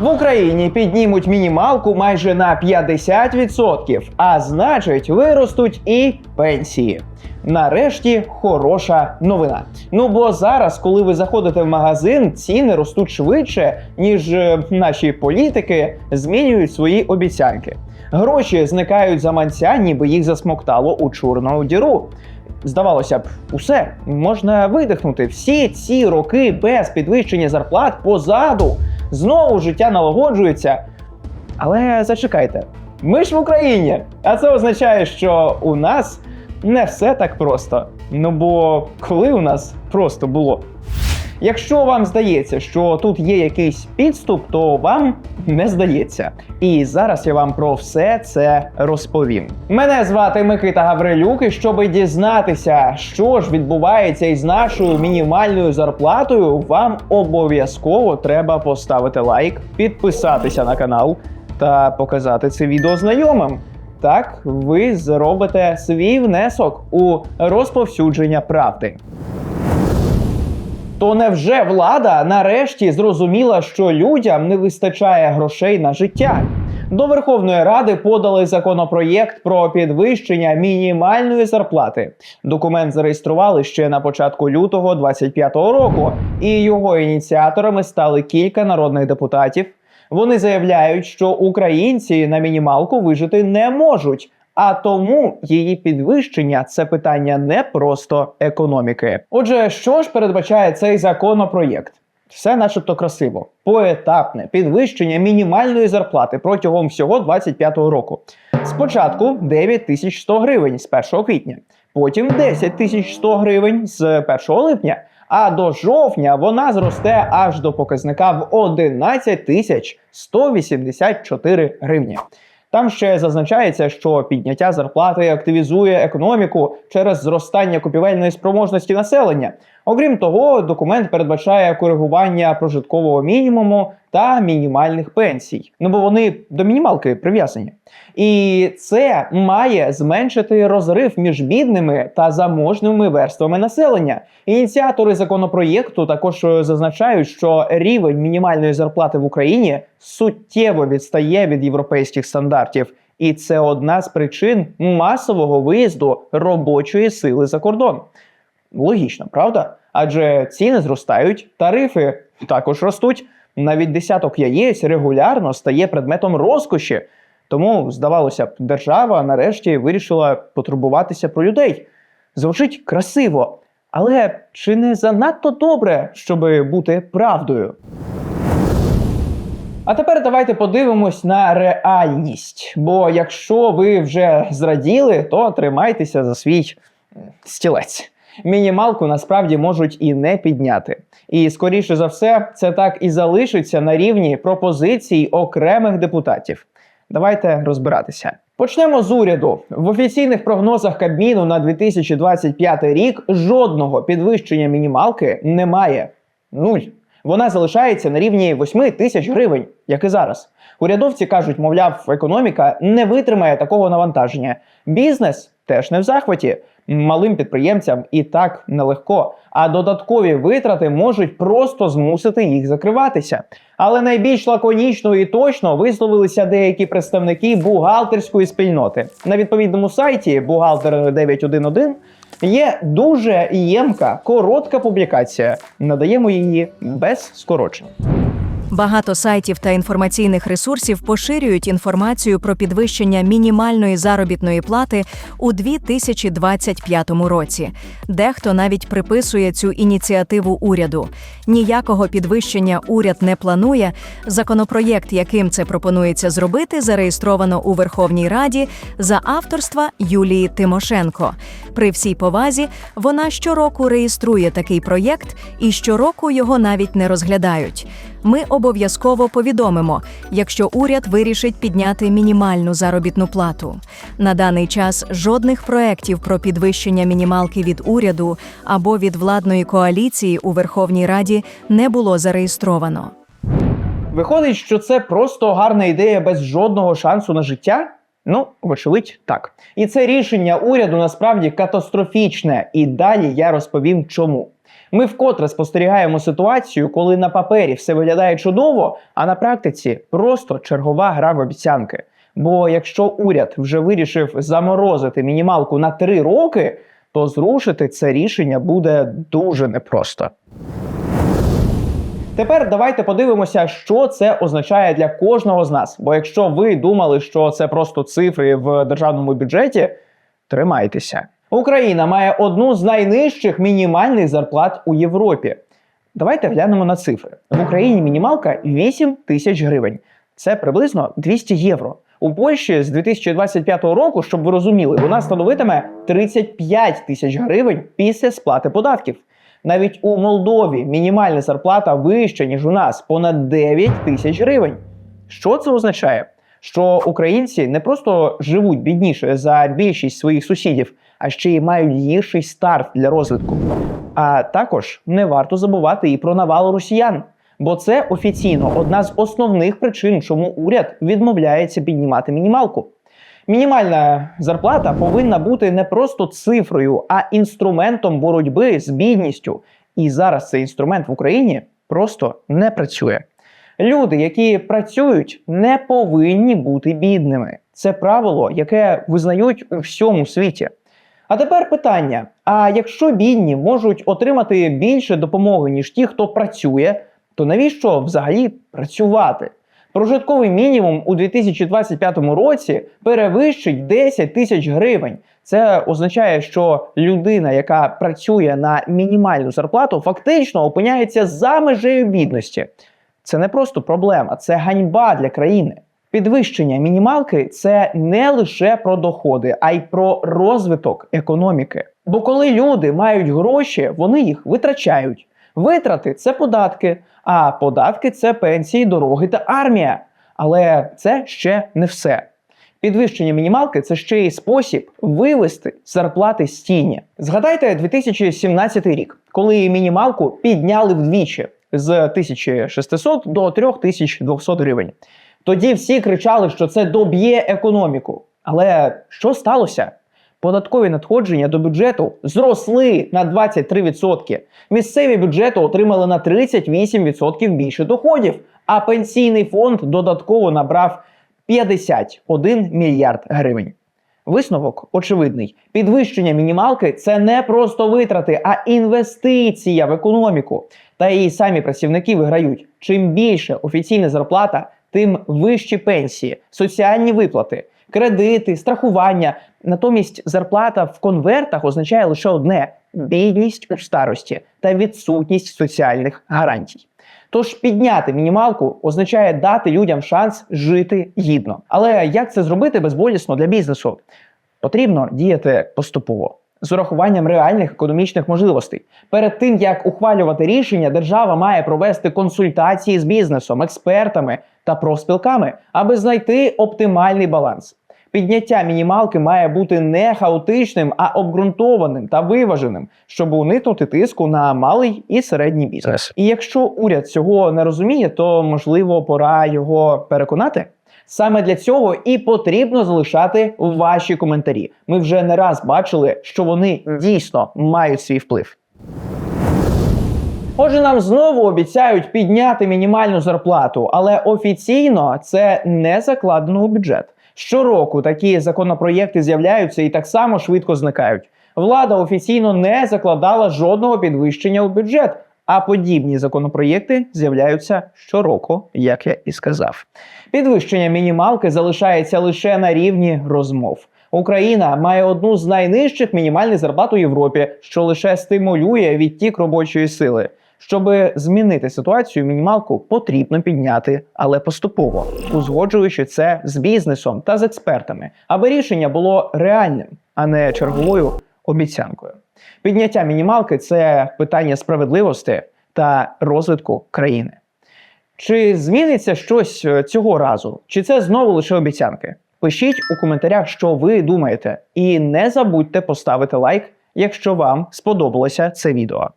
В Україні піднімуть мінімалку майже на 50%, а значить, виростуть і пенсії. Нарешті хороша новина. Ну бо зараз, коли ви заходите в магазин, ціни ростуть швидше, ніж е, наші політики змінюють свої обіцянки. Гроші зникають за манця, ніби їх засмоктало у чорну діру. Здавалося б, усе можна видихнути. Всі ці роки без підвищення зарплат позаду. Знову життя налагоджується. Але зачекайте, ми ж в Україні, а це означає, що у нас не все так просто. Ну бо коли у нас просто було? Якщо вам здається, що тут є якийсь підступ, то вам не здається. І зараз я вам про все це розповім. Мене звати Микита Гаврилюк, і щоб дізнатися, що ж відбувається із нашою мінімальною зарплатою, вам обов'язково треба поставити лайк, підписатися на канал та показати це відео знайомим. Так ви зробите свій внесок у розповсюдження правди. То невже влада нарешті зрозуміла, що людям не вистачає грошей на життя? До Верховної Ради подали законопроєкт про підвищення мінімальної зарплати. Документ зареєстрували ще на початку лютого 25-го року, і його ініціаторами стали кілька народних депутатів. Вони заявляють, що українці на мінімалку вижити не можуть. А тому її підвищення це питання не просто економіки. Отже, що ж передбачає цей законопроєкт? Все начебто красиво, поетапне підвищення мінімальної зарплати протягом всього 25-го року. Спочатку 9100 гривень з 1 квітня, потім 10100 гривень з 1 липня. А до жовтня вона зросте аж до показника в 11 тисяч 184 гривні. Там ще зазначається, що підняття зарплати активізує економіку через зростання купівельної спроможності населення. Окрім того, документ передбачає коригування прожиткового мінімуму та мінімальних пенсій. Ну бо вони до мінімалки прив'язані. І це має зменшити розрив між бідними та заможними верствами населення. Ініціатори законопроєкту також е, зазначають, що рівень мінімальної зарплати в Україні суттєво відстає від європейських стандартів. І це одна з причин масового виїзду робочої сили за кордон. Логічно, правда? Адже ціни зростають, тарифи також ростуть. Навіть десяток яєць регулярно стає предметом розкоші. Тому, здавалося б, держава нарешті вирішила потурбуватися про людей. Звучить красиво, але чи не занадто добре, щоб бути правдою? А тепер давайте подивимось на реальність. Бо якщо ви вже зраділи, то тримайтеся за свій стілець. Мінімалку насправді можуть і не підняти. І скоріше за все, це так і залишиться на рівні пропозицій окремих депутатів. Давайте розбиратися. Почнемо з уряду. В офіційних прогнозах Кабміну на 2025 рік жодного підвищення мінімалки немає. Нуль. Вона залишається на рівні 8 тисяч гривень, як і зараз. Урядовці кажуть, мовляв, економіка не витримає такого навантаження. Бізнес теж не в захваті. Малим підприємцям і так нелегко, а додаткові витрати можуть просто змусити їх закриватися. Але найбільш лаконічно і точно висловилися деякі представники бухгалтерської спільноти. На відповідному сайті бухгалтер 911 є дуже ємка, коротка публікація. Надаємо її без скорочень. Багато сайтів та інформаційних ресурсів поширюють інформацію про підвищення мінімальної заробітної плати у 2025 році. Дехто навіть приписує цю ініціативу уряду. Ніякого підвищення уряд не планує. Законопроєкт, яким це пропонується зробити, зареєстровано у Верховній Раді за авторства Юлії Тимошенко. При всій повазі вона щороку реєструє такий проєкт і щороку його навіть не розглядають. Ми обов'язково повідомимо, якщо уряд вирішить підняти мінімальну заробітну плату. На даний час жодних проєктів про підвищення мінімалки від уряду або від владної коаліції у Верховній Раді не було зареєстровано. Виходить, що це просто гарна ідея без жодного шансу на життя? Ну, вочевидь, так. І це рішення уряду насправді катастрофічне. І далі я розповім чому. Ми вкотре спостерігаємо ситуацію, коли на папері все виглядає чудово, а на практиці просто чергова гра в обіцянки. Бо якщо уряд вже вирішив заморозити мінімалку на 3 роки, то зрушити це рішення буде дуже непросто. Тепер давайте подивимося, що це означає для кожного з нас. Бо якщо ви думали, що це просто цифри в державному бюджеті, тримайтеся. Україна має одну з найнижчих мінімальних зарплат у Європі. Давайте глянемо на цифри. В Україні мінімалка 8 тисяч гривень. Це приблизно 200 євро. У Польщі з 2025 року, щоб ви розуміли, вона становитиме 35 тисяч гривень після сплати податків. Навіть у Молдові мінімальна зарплата вища, ніж у нас, понад 9 тисяч гривень. Що це означає? Що українці не просто живуть бідніше за більшість своїх сусідів, а ще й мають гірший старт для розвитку. А також не варто забувати і про навалу росіян, бо це офіційно одна з основних причин, чому уряд відмовляється піднімати мінімалку. Мінімальна зарплата повинна бути не просто цифрою, а інструментом боротьби з бідністю. І зараз цей інструмент в Україні просто не працює. Люди, які працюють, не повинні бути бідними. Це правило, яке визнають у всьому світі. А тепер питання: а якщо бідні можуть отримати більше допомоги, ніж ті, хто працює, то навіщо взагалі працювати? Прожитковий мінімум у 2025 році перевищить 10 тисяч гривень. Це означає, що людина, яка працює на мінімальну зарплату, фактично опиняється за межею бідності. Це не просто проблема, це ганьба для країни. Підвищення мінімалки це не лише про доходи, а й про розвиток економіки. Бо коли люди мають гроші, вони їх витрачають. Витрати це податки, а податки це пенсії, дороги та армія. Але це ще не все. Підвищення мінімалки це ще й спосіб вивести зарплати з тіні. Згадайте 2017 рік, коли мінімалку підняли вдвічі з 1600 до 3200 гривень. Тоді всі кричали, що це доб'є економіку. Але що сталося? Податкові надходження до бюджету зросли на 23%. Місцеві бюджети отримали на 38% більше доходів, а пенсійний фонд додатково набрав 51 мільярд гривень. Висновок очевидний: підвищення мінімалки це не просто витрати, а інвестиція в економіку. Та і самі працівники виграють. Чим більше офіційна зарплата, тим вищі пенсії, соціальні виплати, кредити, страхування. Натомість зарплата в конвертах означає лише одне: бідність у старості та відсутність соціальних гарантій. Тож підняти мінімалку означає дати людям шанс жити гідно. Але як це зробити безболісно для бізнесу? Потрібно діяти поступово. З урахуванням реальних економічних можливостей. Перед тим як ухвалювати рішення, держава має провести консультації з бізнесом, експертами та профспілками, аби знайти оптимальний баланс. Підняття мінімалки має бути не хаотичним, а обґрунтованим та виваженим, щоб уникнути тиску на малий і середній бізнес. І якщо уряд цього не розуміє, то можливо пора його переконати. Саме для цього і потрібно залишати ваші коментарі. Ми вже не раз бачили, що вони дійсно мають свій вплив. Отже, нам знову обіцяють підняти мінімальну зарплату, але офіційно це не закладено у бюджет. Щороку такі законопроєкти з'являються і так само швидко зникають. Влада офіційно не закладала жодного підвищення у бюджет, а подібні законопроєкти з'являються щороку, як я і сказав. Підвищення мінімалки залишається лише на рівні розмов. Україна має одну з найнижчих мінімальних зарплат у Європі, що лише стимулює відтік робочої сили. Щоб змінити ситуацію, мінімалку потрібно підняти, але поступово, узгоджуючи це з бізнесом та з експертами, аби рішення було реальним, а не черговою обіцянкою. Підняття мінімалки це питання справедливості та розвитку країни. Чи зміниться щось е, цього разу? Чи це знову лише обіцянки? Пишіть у коментарях, що ви думаєте, і не забудьте поставити лайк, якщо вам сподобалося це відео.